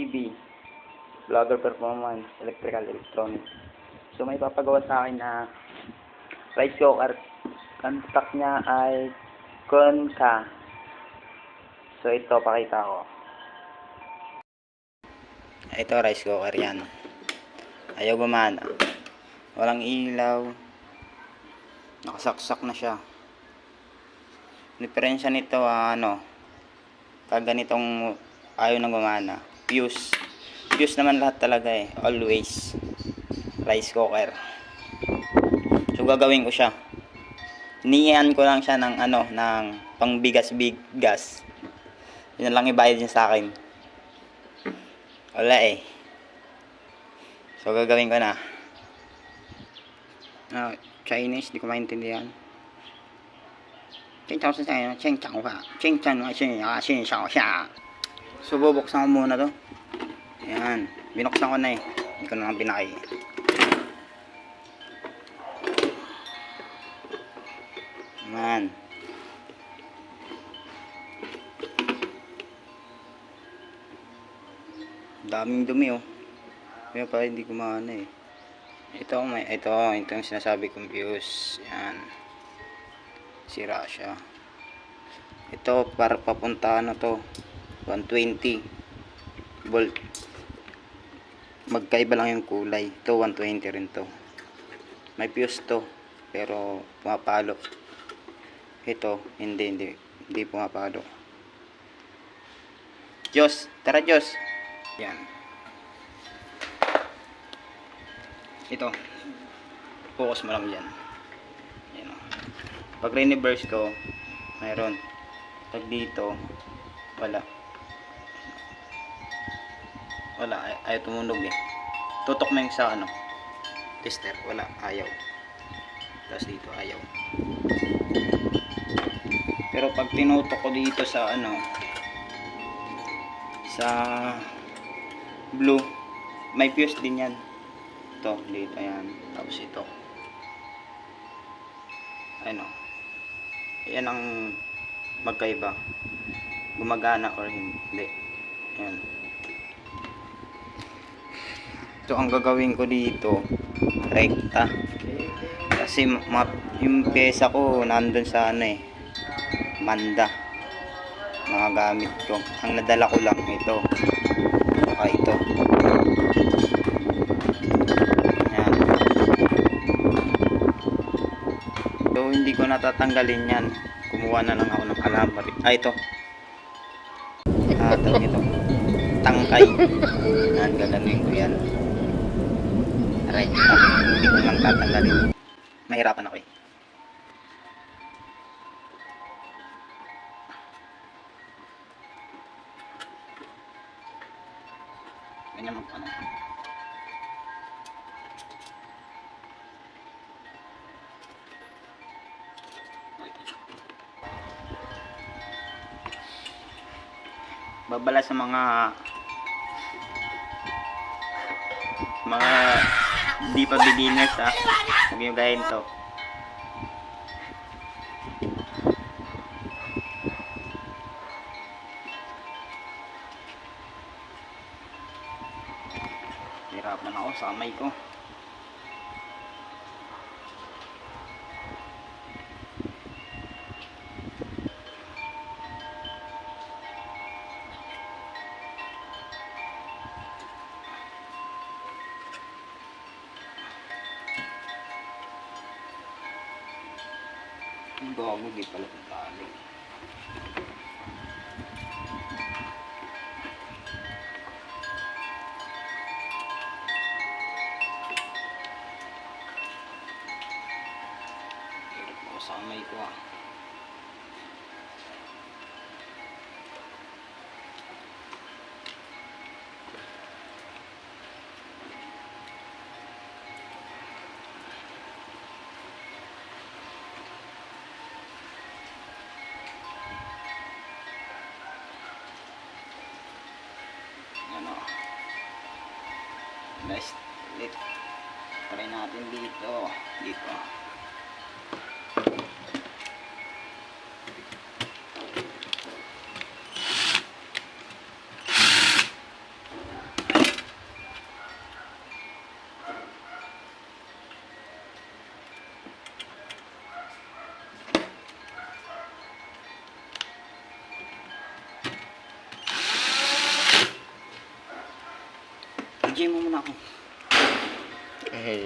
BB, Vlogger Performance, Electrical Electronics. So may papagawa sa akin na rice cooker. Contact niya ay Konka. So ito, pakita ko. Ito, rice cooker yan. Ayaw gumana. Walang ilaw. Nakasaksak na siya. Diferensya nito, ah, ano, pag ganitong ayaw na gumana Fuse. Fuse naman lahat talaga eh. Always. Rice cooker. So, gagawin ko siya. Niyan ko lang siya ng ano, ng pangbigas-bigas. Yun lang ibayad niya sa akin. Wala eh. So, gagawin ko na. Ah, Chinese, di ko maintindihan. 经常是这样，经常话，经常话先啊，先少下。So, bubuksan ko muna to. Ayan. Binuksan ko na eh. Hindi ko na lang pinaki. Ayan. Daming dumi oh. Kaya pa hindi kumana eh. Ito, may, ito, ito yung sinasabi kong views. Yan. Sira siya. Ito, para papunta na to. 120 volt. Magkaiba lang yung kulay. Ito, 120 rin to. May fuse to. Pero, pumapalo. Ito, hindi, hindi. Hindi pumapalo. Diyos, tara Diyos. Yan. Ito. Focus mo lang dyan. Yan o. Pag reverse ko, mayroon. Pag dito, wala. Wala, ay ayaw tumunog eh. Tutok mo sa ano, tester, wala, ayaw. Tapos dito, ayaw. Pero pag tinutok ko dito sa ano, sa blue, may fuse din yan. Ito, dito, ayan. Tapos ito. Ano, yan ang magkaiba. Gumagana or hindi. Ayan. Ito ang gagawin ko dito. Rekta. Kasi ma yung pesa ko nandun sa ano eh. Manda. Mga gamit ko. Ang nadala ko lang ito. Saka ito. Ayan. So hindi ko natatanggalin yan. Kumuha na lang ako ng alamari. Ah, ito. Ah, ito. Tangkay. Yan, gaganuin ko yan. Ah, hindi ko lang tatanggalin. Mahirapan ako eh. Ganyan mag babala sa mga mga di pa beginners ha huwag nyo gahin to. Hirapan ako sa kamay ko Ang gago, di pala ako sa kamay ko ah. natin dito. Dito. Gym mo muna ako. Okay.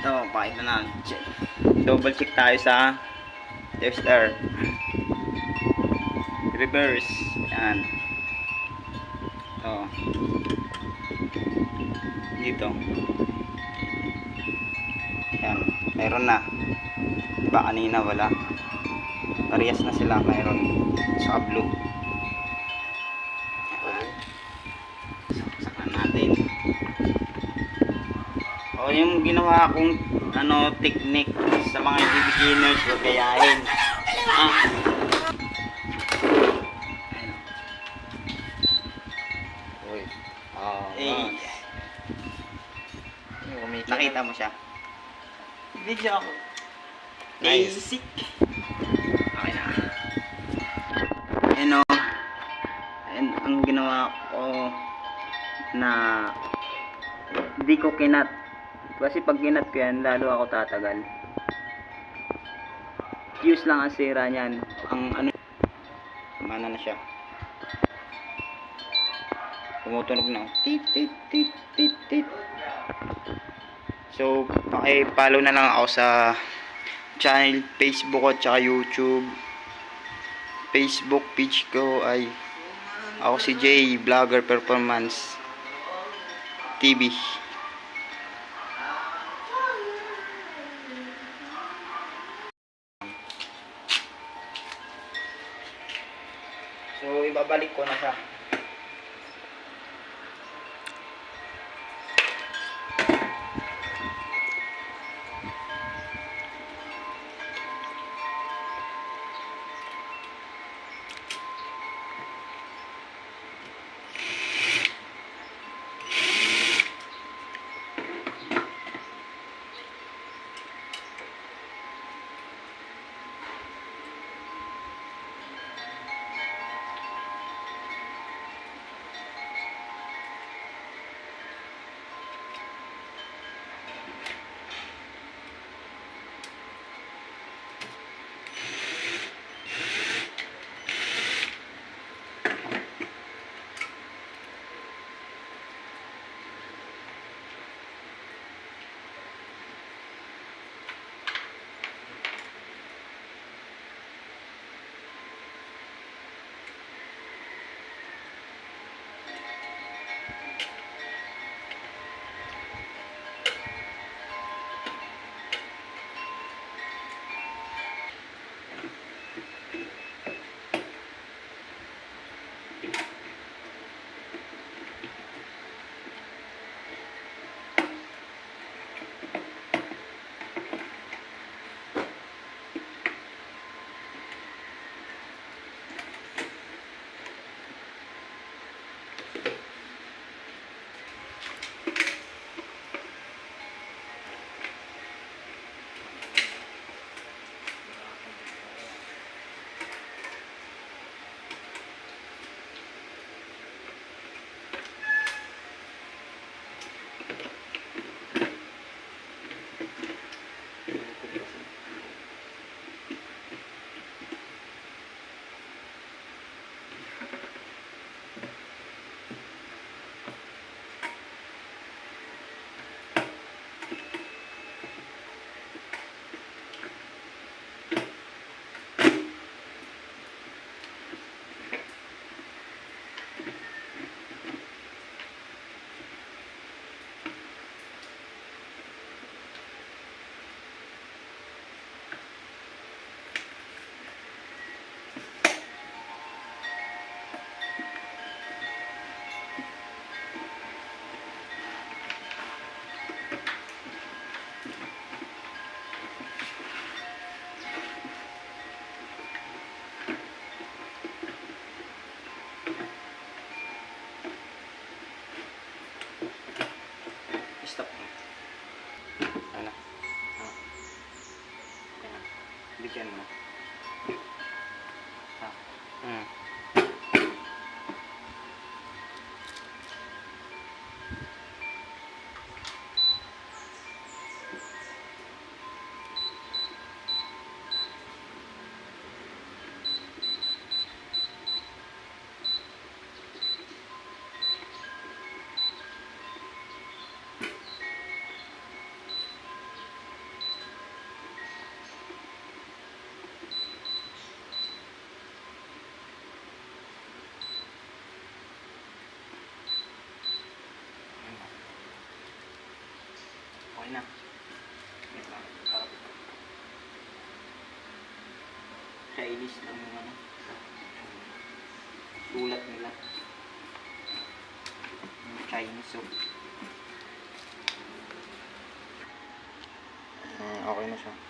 Ito, pakita na. Check. Double check tayo sa tester. Reverse. Yan. Ito. Dito. Yan. Meron na. Diba kanina wala. Parehas na sila. Meron. Sa blue. Yung ginawa kong ano technique sa mga beginners huwag gayahin. Ah. Uy. Ah, Eh, Kumita nakita mo siya. Video ako. Nice. Basic. Okay na. O. Ayan, ang ginawa ko na hindi ko kinat. Kasi pag kinat ko yan, lalo ako tatagal. Fuse lang ang sira niyan. Ang ano, mana na siya. Tumutunog na. Tit, tit, tit, tit, tit. So, paki-follow na lang ako sa channel Facebook at saka YouTube. Facebook page ko ay ako si Jay Vlogger Performance TV. So, ibabalik ko na siya. Bigyan mo. Ha? Hmm. Na. Chinese lang yung ano. Sulat nila. Yung Chinese soup. Mm, okay na siya.